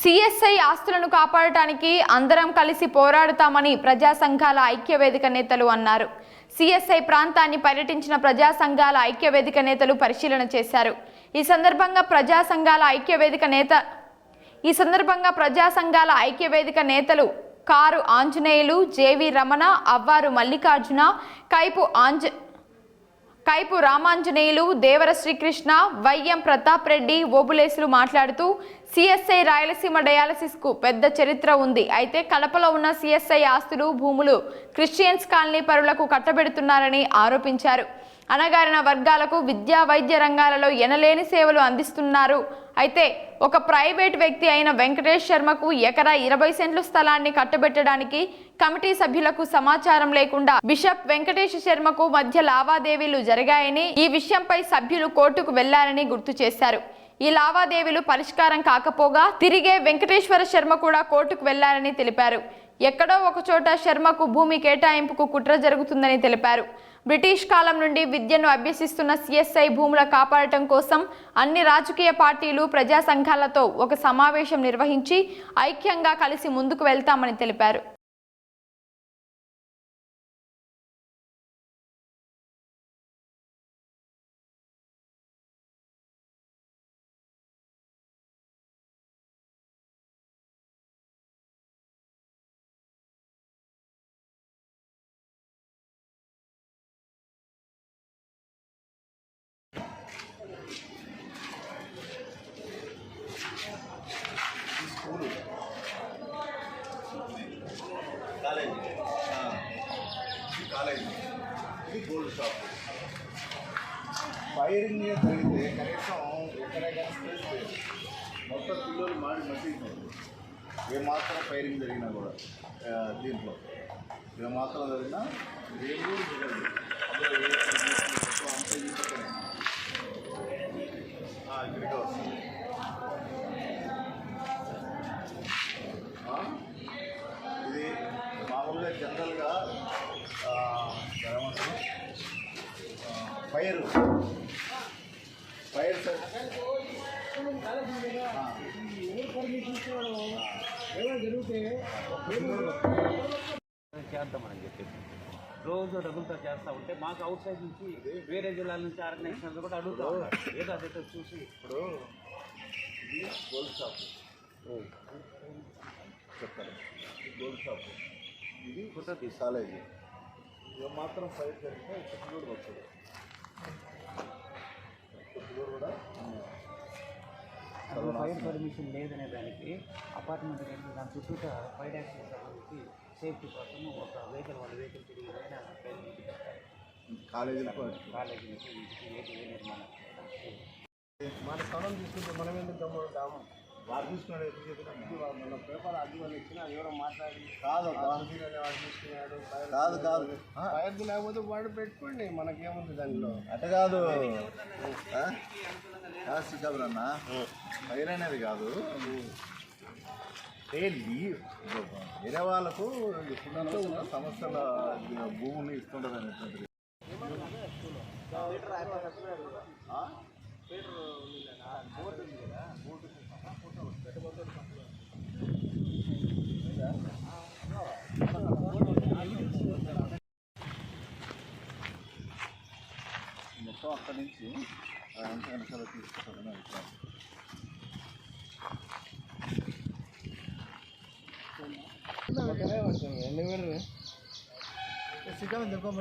CSI ఆస్తులను కాపాడటానికి అందరం కలిసి పోరాడుతామని ప్రజా సంఘాల ఐక్య వేదిక నేతలు అన్నారు. సిఎస్ఐ ప్రాంతాన్ని పర్యటించిన ప్రజా సంఘాల ఐక్య వేదిక నేతలు పరిశీలన చేశారు. ఈ సందర్భంగా ప్రజా సంఘాల ఐక్య వేదిక నేత ఈ సందర్భంగా ప్రజా సంఘాల ఐక్య వేదిక నేతలు కారు ఆంజనేయులు జేవి రమణ అవ్వారు మల్లికార్జున కైపు ఆంజ కైపు రామాంజనేయులు దేవర శ్రీకృష్ణ వైఎం ప్రతాప్ రెడ్డి ఓబులేసులు మాట్లాడుతూ సిఎస్ఐ రాయలసీమ డయాలసిస్కు పెద్ద చరిత్ర ఉంది. అయితే కడపలో ఉన్న సిఎస్ఐ ఆస్తులు భూములు క్రిస్టియన్స్ కాలనీ పరులకు కట్టబెడుతున్నారని ఆరోపించారు. అణగారిన వర్గాలకు విద్యా వైద్య రంగాలలో ఎనలేని సేవలు అందిస్తున్నారు. అయితే ఒక ప్రైవేట్ వ్యక్తి అయిన వెంకటేష్ శర్మకు ఎకరా ఇరవై సెంట్లు స్థలాన్ని కట్టబెట్టడానికి కమిటీ సభ్యులకు సమాచారం లేకుండా బిషప్ వెంకటేష్ శర్మకు మధ్య లావాదేవీలు జరిగాయని ఈ విషయంపై సభ్యులు కోర్టుకు వెళ్ళారని గుర్తు చేశారు. ఈ లావాదేవీలు పరిష్కారం కాకపోగా తిరిగే వెంకటేశ్వర శర్మ కూడా కోర్టుకు వెళ్ళారని తెలిపారు. ఎక్కడో ఒకచోట శర్మకు భూమి కేటాయింపుకు కుట్ర జరుగుతుందని తెలిపారు. బ్రిటిష్ కాలం నుండి విద్యను అభ్యసిస్తున్న సిఎస్ఐ భూముల కాపాడటం కోసం అన్ని రాజకీయ పార్టీలు ప్రజా సంఘాలతో ఒక సమావేశం నిర్వహించి ఐక్యంగా కలిసి ముందుకు వెళ్తామని తెలిపారు. కాలేజీ ఇది కాలేజీ ఇది గోల్డ్ షాప్ ఫైరింగ్ జరిగితే కనీసం ఎక్కడైనా స్పేస్ లేదు మొత్తం పిల్లలు మాడి మట్టిపోయింది ఏ మాత్రం ఫైరింగ్ జరిగినా కూడా దీంట్లో ఏ మాత్రం జరిగినా ఏం కూడా జరగదు అందులో ఏ మొత్తం అంతా ఈ వస్తుంది ఫైర్. సార్. ఆ, చేద్దామని చెప్పేసి. రోజు డబ్బులతో చేస్తూ ఉంటే మాకు అవుట్ సైడ్ నుంచి వేరే జిల్లాల నుంచి ఆర్గనైజేషన్స్ కూడా అడుగుతా. ఏదో అదైతే చూసి. ఇప్పుడు ఇది గోల్డ్ షాప్. చెప్తారు ఇది గోల్డ్ షాప్. ఇది కాలేజీ. ఇక మాత్రం ఫైర్ జరిగితే చుట్టూరు వస్తుంది కూడా అసలు ఫైర్ పర్మిషన్ లేదనే దానికి అపార్ట్మెంట్ కట్టి దాని చుట్టూ ఫైర్ యాక్సిడెంట్ సంబంధించి సేఫ్టీ కోసం ఒక వెహికల్ వాళ్ళ వెహికల్ తిరిగి కాలేజీలో కాలేజీ నుంచి ఇంటికి వెహికల్ నిర్మాణం. మన స్థలం తీసుకుంటే మనం ఎందుకు గమ్ముంటాము వారు తీసుకున్నాడు ఎప్పుడు పేపర్ అది వాళ్ళు ఇచ్చినా ఎవరో మాట్లాడి కాదు కాదు. వాడు తీసుకున్నాడు కాదు కాదు. ఫైర్ది లేకపోతే వాడు పెట్టుకోండి మనకేముంది దానిలో అట్ట కాదు. శ్రీకాకుళం అన్న ఫైర్ అనేది కాదు వేరే వాళ్ళకు సమస్యల భూములు ఇస్తుంటుంది అనేటువంటిది? మొత్తం అక్కడి నుంచి అంత వెనకాల తీసుకుంటారని అభిప్రాయం ఎన్ని